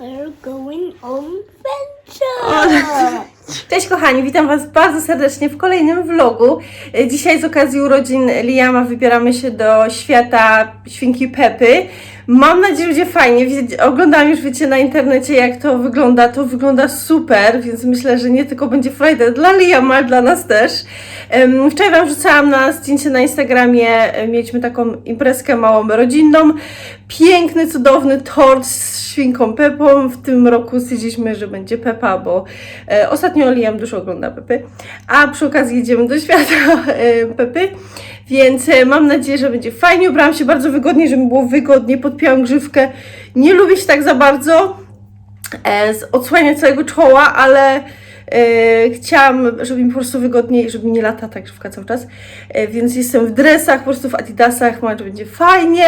We're going on adventure. Cześć kochani, witam Was bardzo serdecznie w kolejnym vlogu. Dzisiaj z okazji urodzin Liama wybieramy się do świata świnki Pepy. Mam nadzieję, że będzie fajnie. Oglądałam już, wiecie, na internecie jak to wygląda. To wygląda super, więc myślę, że nie tylko będzie frajda dla Liama, ale dla nas też. Wczoraj Wam rzucałam na zdjęcie na Instagramie. e, Mieliśmy taką imprezkę małą rodzinną. Piękny, cudowny tort z świnką Pepą. W tym roku stwierdziliśmy, że będzie Pepa, bo e, ostatnio Liam dużo ogląda Pepy. A przy okazji jedziemy do świata e, Pepy. Więc e, mam nadzieję, że będzie fajnie. Ubrałam się bardzo wygodnie, żeby było wygodnie. Podpięłam grzywkę. Nie lubię się tak za bardzo e, odsłaniać całego czoła, ale e, chciałam, żeby mi po prostu wygodniej, żeby mi nie lata ta grzywka cały czas. E, więc jestem w dresach, po prostu w adidasach, mam, że będzie fajnie.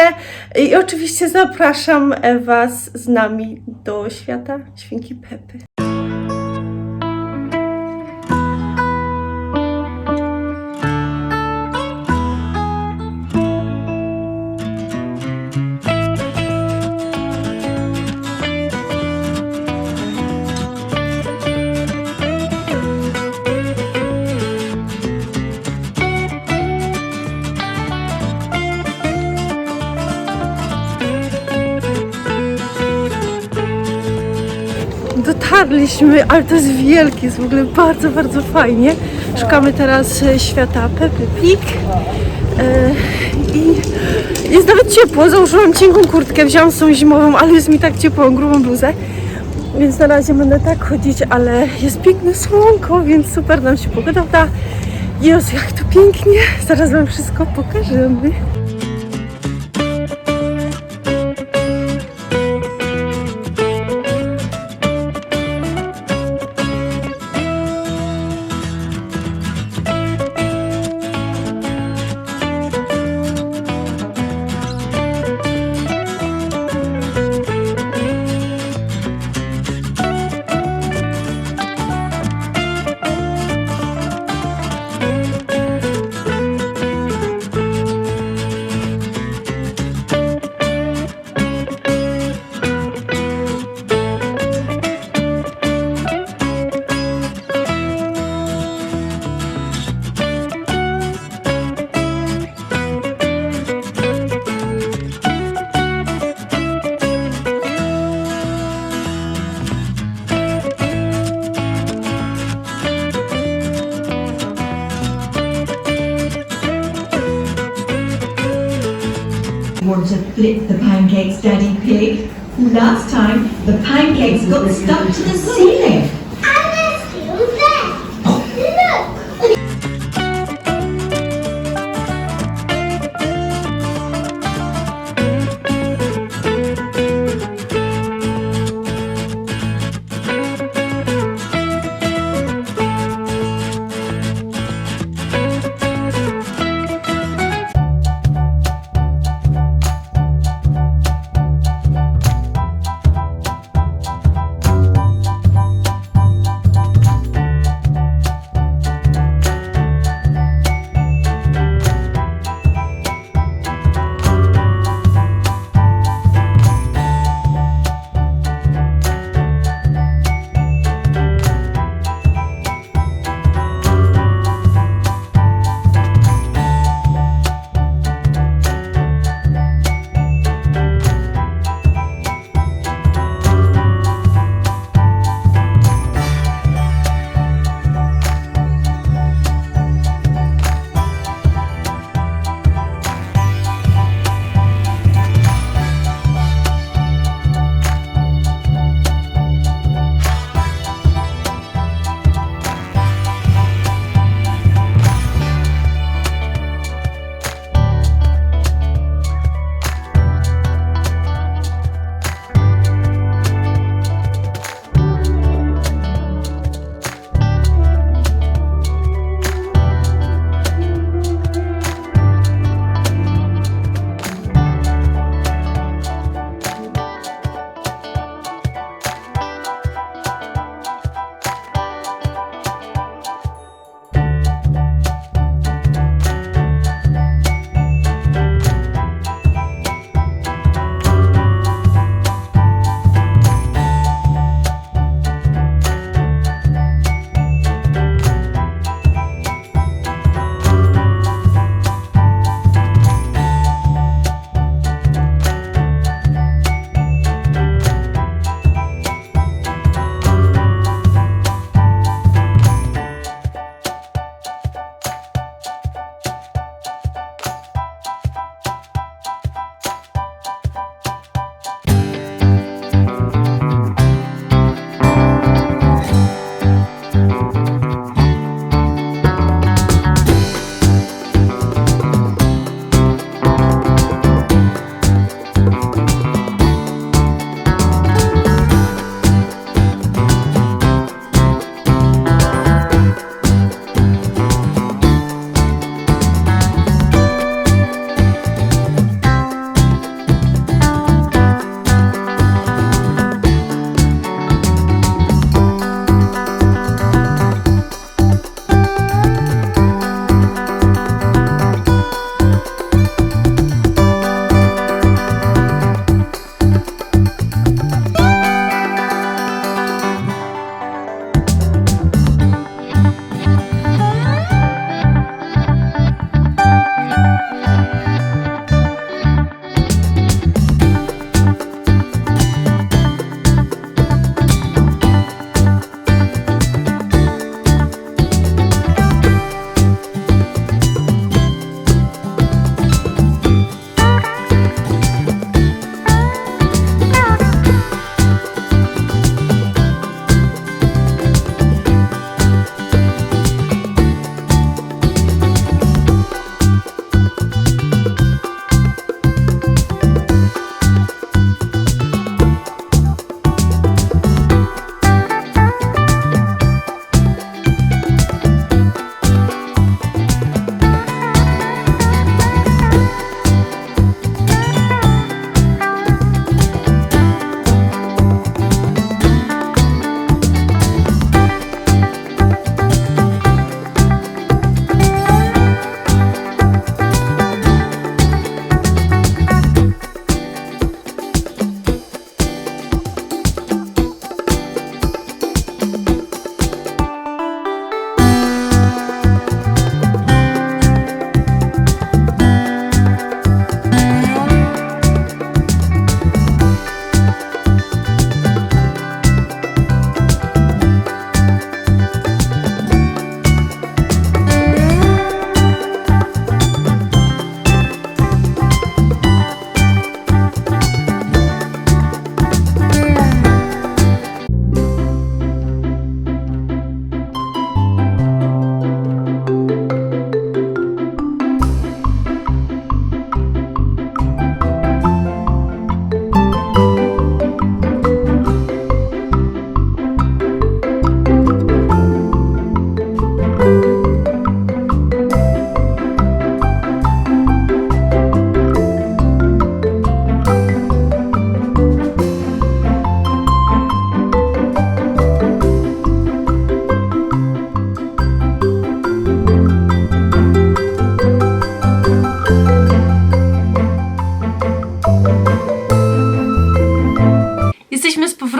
I oczywiście zapraszam e, Was z nami do świata świnki Pepy. Dotarliśmy, ale to jest wielkie, jest w ogóle bardzo, bardzo fajnie. Szukamy teraz e, świata Pepy Pig. E, I jest nawet ciepło, założyłam cienką kurtkę, wziąłam tą zimową, ale jest mi tak ciepło, mam grubą bluzę. Więc na razie będę tak chodzić, ale jest piękne słonko, więc super nam się pogoda da. Jezu, jak to pięknie! Zaraz Wam wszystko pokażemy. Flip the pancakes, Daddy Pig? Last time, the pancakes got stuck to the ceiling.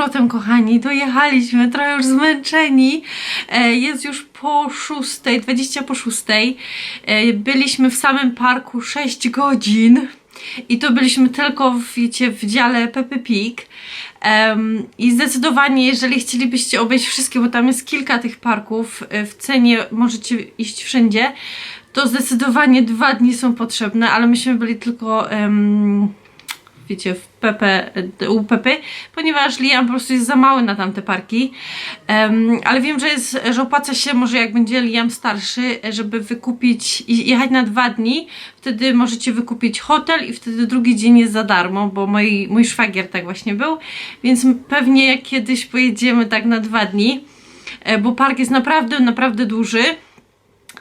Powrotem, kochani. Dojechaliśmy, trochę już zmęczeni. E, Jest już po szóstej, 20 po szóstej. E, Byliśmy w samym parku 6 godzin. I to byliśmy tylko, w, wiecie, w dziale Peppa Pig. Em, I zdecydowanie, jeżeli chcielibyście obejść wszystkie, bo tam jest kilka tych parków, e, w cenie możecie iść wszędzie, to zdecydowanie dwa dni są potrzebne, ale myśmy byli tylko, em, wiecie, w Pepe, u Pepy, ponieważ Liam po prostu jest za mały na tamte parki. Em, ale wiem, że, jest, że opłaca się może jak będzie Liam starszy, żeby wykupić i jechać na dwa dni. Wtedy możecie wykupić hotel i wtedy drugi dzień jest za darmo, bo mój, mój szwagier tak właśnie był. Więc pewnie kiedyś pojedziemy tak na dwa dni, e, bo park jest naprawdę, naprawdę duży.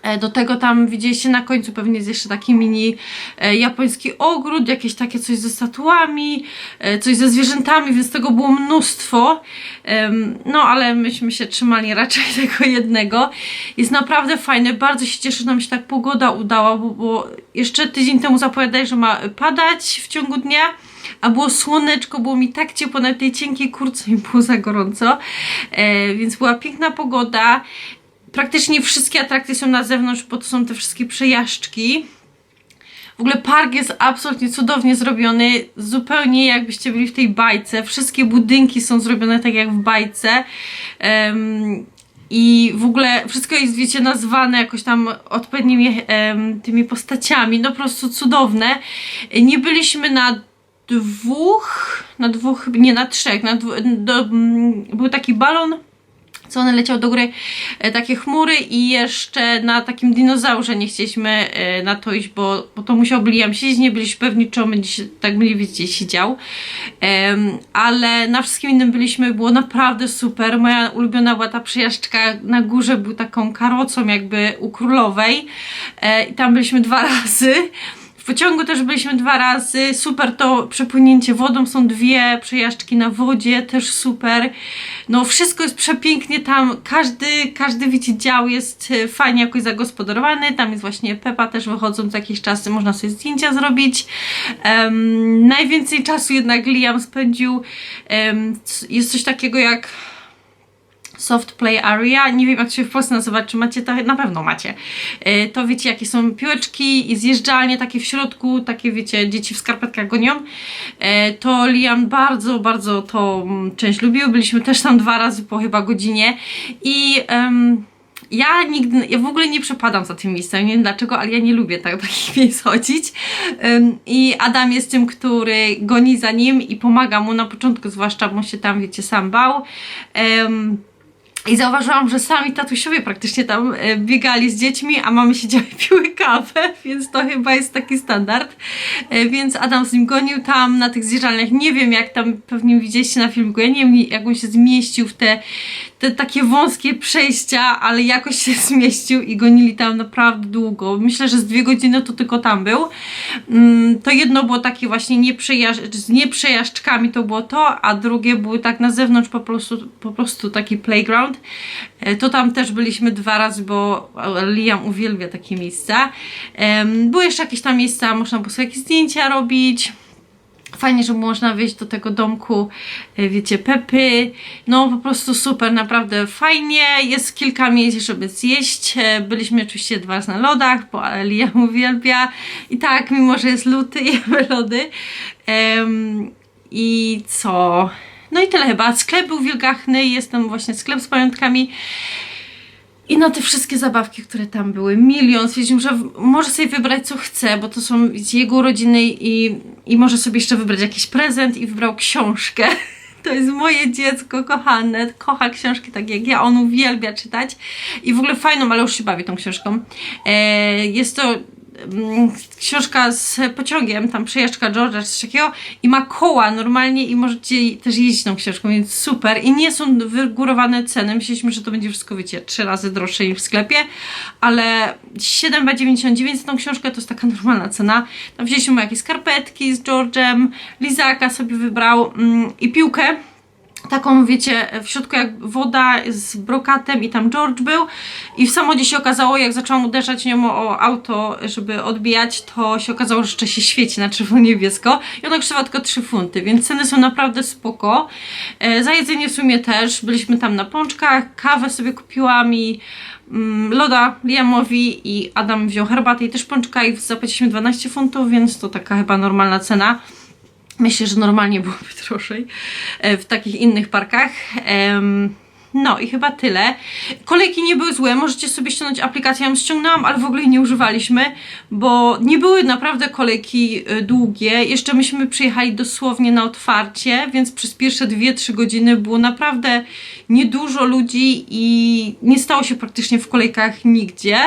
E, Do tego tam widzieliście na końcu pewnie jest jeszcze taki mini e, japoński ogród, jakieś takie coś ze statuami, e, coś ze zwierzętami, więc tego było mnóstwo. No ale myśmy się trzymali raczej tego jednego. Jest naprawdę fajne, bardzo się cieszę, że nam się tak pogoda udała, bo, bo jeszcze tydzień temu zapowiadali, że ma padać w ciągu dnia. A było słoneczko, było mi tak ciepło na tej cienkiej kurce i było za gorąco. E, więc była piękna pogoda. Praktycznie wszystkie atrakcje są na zewnątrz, bo to są te wszystkie przejażdżki. W ogóle park jest absolutnie cudownie zrobiony, zupełnie jakbyście byli w tej bajce. Wszystkie budynki są zrobione tak jak w bajce. Em, I w ogóle wszystko jest, wiecie, nazwane jakoś tam odpowiednimi em, tymi postaciami. No po prostu cudowne. Nie byliśmy na dwóch, na dwóch, nie na trzech. Na do, mm, był taki balon co one leciał do góry, e, takie chmury i jeszcze na takim dinozaurze nie chcieliśmy e, na to iść, bo, bo to musiał Liam siedzieć, nie byliśmy pewni, czy on będzie się, tak więcej siedział. Ale na wszystkim innym byliśmy, było naprawdę super. Moja ulubiona była ta przejażdżka na górze, był taką karocą jakby u królowej e, i tam byliśmy dwa razy. W pociągu też byliśmy dwa razy. Super to przepłynięcie wodą. Są dwie przejażdżki na wodzie, też super. No wszystko jest przepięknie tam. Każdy, każdy wiecie, dział jest e, fajnie jakoś zagospodarowany. Tam jest właśnie Pepa też wychodzą co jakiś czas, można sobie zdjęcia zrobić. Em, najwięcej czasu jednak Liam spędził. c- jest coś takiego jak soft play area. Nie wiem, jak to się w Polsce nazywa, czy macie to? Na pewno macie. E, To wiecie, jakie są piłeczki i zjeżdżalnie takie w środku, takie wiecie, dzieci w skarpetkach gonią. E, To Liam bardzo, bardzo mm, część lubił. Byliśmy też tam dwa razy po chyba godzinie i em, ja nigdy, ja w ogóle nie przepadam za tym miejscem, nie wiem dlaczego, ale ja nie lubię tak, takich miejsc chodzić. I Adam jest tym, który goni za nim i pomaga mu na początku, zwłaszcza, bo się tam, wiecie, sam bał. Ym, i zauważyłam, że sami tatusiowie praktycznie tam e, biegali z dziećmi, a mamy siedziały i piły kawę, więc to chyba jest taki standard. E, Więc Adam z nim gonił tam na tych zjeżdżalniach. Nie wiem, jak tam pewnie widzieliście na filmiku. Ja nie wiem, jak on się zmieścił w te, te takie wąskie przejścia, ale jakoś się zmieścił i gonili tam naprawdę długo. Myślę, że z dwie godziny to tylko tam był. Mm, To jedno było takie właśnie nie przejaż- z nieprzejażdżkami to było to, a drugie były tak na zewnątrz po prostu, po prostu taki playground. E, To tam też byliśmy dwa razy, bo Liam uwielbia takie miejsca. Były jeszcze jakieś tam miejsca, można było sobie jakieś zdjęcia robić. Fajnie, że można wyjść do tego domku, e, wiecie, Pepy. No po prostu super, naprawdę fajnie. Jest kilka miejsc, żeby zjeść. E, Byliśmy oczywiście dwa razy na lodach, bo Liam uwielbia. I tak, mimo że jest luty, jemy lody. Em, I co? No i tyle chyba. Sklep był wielgachny, jest tam właśnie sklep z pamiątkami. I na te wszystkie zabawki, które tam były, milion, stwierdził, że może sobie wybrać co chce, bo to są wiecie, jego urodziny i, i może sobie jeszcze wybrać jakiś prezent i wybrał książkę. To jest moje dziecko kochane, kocha książki tak jak ja, on uwielbia czytać i w ogóle fajną, ale już się bawi tą książką. E, jest to książka z pociągiem, tam przejażdżka George'a czy coś takiego i ma koła normalnie i możecie też jeździć tą książką, więc super. I nie są wygórowane ceny. Myśleliśmy, że to będzie wszystko, wiecie, trzy razy droższe niż w sklepie, ale 7,99 za tą książkę to jest taka normalna cena. Tam wzięliśmy jakieś skarpetki z George'em, lizaka sobie wybrał mm, i piłkę taką, wiecie, w środku jak woda z brokatem i tam George był i w samochodzie się okazało, jak zaczęłam uderzać nią o auto, żeby odbijać, to się okazało, że jeszcze się świeci na czerwono-niebiesko i ona kosztowała tylko 3 funty, więc ceny są naprawdę spoko. E, za jedzenie w sumie też, byliśmy tam na pączkach, kawę sobie kupiłam i mm, loda Liamowi i Adam wziął herbatę i też pączka i zapłaciliśmy 12 funtów, więc to taka chyba normalna cena. Myślę, że normalnie byłoby drożej e, w takich innych parkach. No i chyba tyle. Kolejki nie były złe, możecie sobie ściągnąć aplikację, ja ją ściągnęłam, ale w ogóle jej nie używaliśmy, bo nie były naprawdę kolejki e, długie. Jeszcze myśmy przyjechali dosłownie na otwarcie, więc przez pierwsze 2-3 godziny było naprawdę niedużo ludzi i nie stało się praktycznie w kolejkach nigdzie.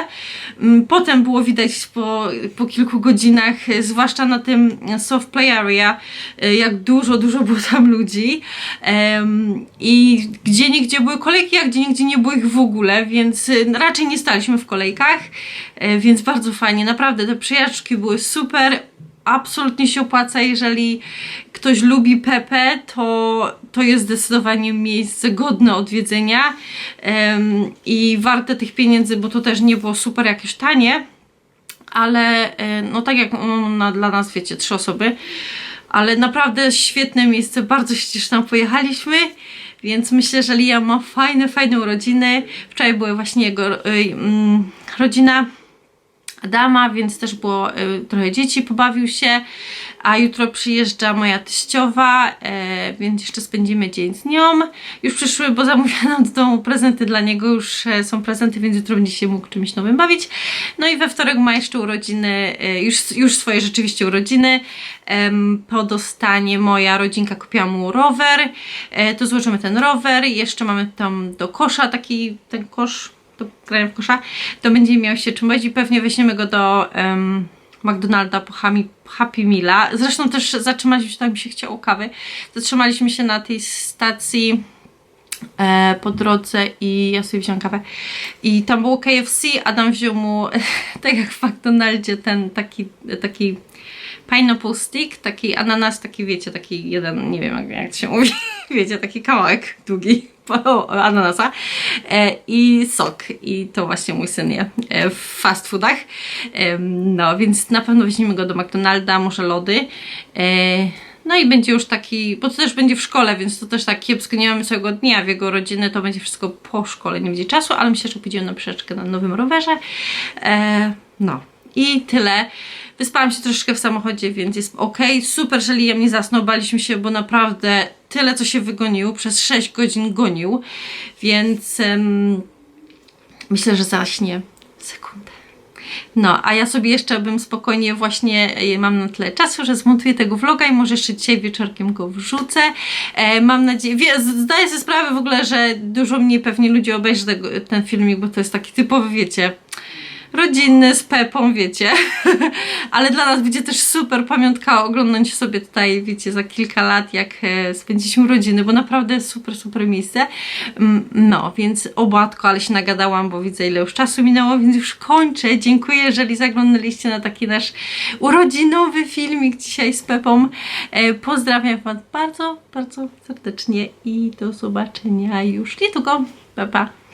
Mm, Potem było widać po, po kilku godzinach, e, zwłaszcza na tym soft play area, e, jak dużo, dużo było tam ludzi. I gdzie nigdzie były kolejki, a gdzie nigdzie nie było ich w ogóle, więc e, raczej nie staliśmy w kolejkach, e, więc bardzo fajnie. Naprawdę te przejażdżki były super. Absolutnie się opłaca, jeżeli ktoś lubi Pepe, to, to jest zdecydowanie miejsce godne odwiedzenia em, i warte tych pieniędzy, bo to też nie było super jakieś tanie, ale e, no tak jak no, dla nas wiecie, trzy osoby, ale naprawdę świetne miejsce, bardzo się cieszę, tam pojechaliśmy, więc myślę, że Liam ma fajne, fajne urodziny. Wczoraj były właśnie jego y, mm, rodzina Adama, więc też było y, trochę dzieci, pobawił się, a jutro przyjeżdża moja teściowa, e, więc jeszcze spędzimy dzień z nią. Już przyszły, bo zamówiłam do domu prezenty dla niego, już e, są prezenty, więc jutro będzie się mógł czymś nowym bawić. No i we wtorek ma jeszcze urodziny, e, już, już swoje rzeczywiście urodziny. Po dostanie moja rodzinka kupiła mu rower, to złożymy ten rower, jeszcze mamy tam do kosza taki, ten kosz, do grania w kosza, to będzie miał się czym i pewnie weźmiemy go do em, McDonalda po Happy Meala. Zresztą też zatrzymaliśmy się, tak mi się chciało kawy, zatrzymaliśmy się na tej stacji e, po drodze i ja sobie wziąłem kawę. I tam było KFC, Adam wziął mu tak jak w McDonaldzie ten taki, taki pineapple stick, taki ananas, taki wiecie, taki jeden, nie wiem jak, jak to się mówi, wiecie, taki kawałek długi ananasa e, i sok i to właśnie mój syn je e, w fast foodach Em, no więc na pewno weźmiemy go do McDonalda, może lody e, no i będzie już taki, bo to też będzie w szkole, więc to też tak kiepsko, nie mamy całego dnia w jego rodziny, to będzie wszystko po szkole, nie będzie czasu, ale myślę, że pójdziemy na przeczkę na nowym rowerze. E, no i tyle. Wyspałam się troszeczkę w samochodzie, więc jest ok. Super, że Liam nie zasnął, baliśmy się, bo naprawdę tyle, co się wygonił, przez 6 godzin gonił, więc em, myślę, że zaśnie sekundę. No, a ja sobie jeszcze bym spokojnie właśnie e, mam na tyle czasu, że zmontuję tego vloga i może jeszcze dzisiaj wieczorkiem go wrzucę. E, mam nadzieję, zdaję sobie sprawę w ogóle, że dużo mniej pewnie ludzi obejrzy tego, ten filmik, bo to jest taki typowy, wiecie, rodzinny z Pepą, wiecie. Ale dla nas będzie też super pamiątka oglądać sobie tutaj, wiecie, za kilka lat, jak e, spędziliśmy urodziny, bo naprawdę super, super miejsce. Mm, No, więc obłatko, ale się nagadałam, bo widzę ile już czasu minęło, więc już kończę. Dziękuję, jeżeli zaglądaliście na taki nasz urodzinowy filmik dzisiaj z Pepą. E, Pozdrawiam Was bardzo, bardzo serdecznie i do zobaczenia już niedługo. Pa, pa.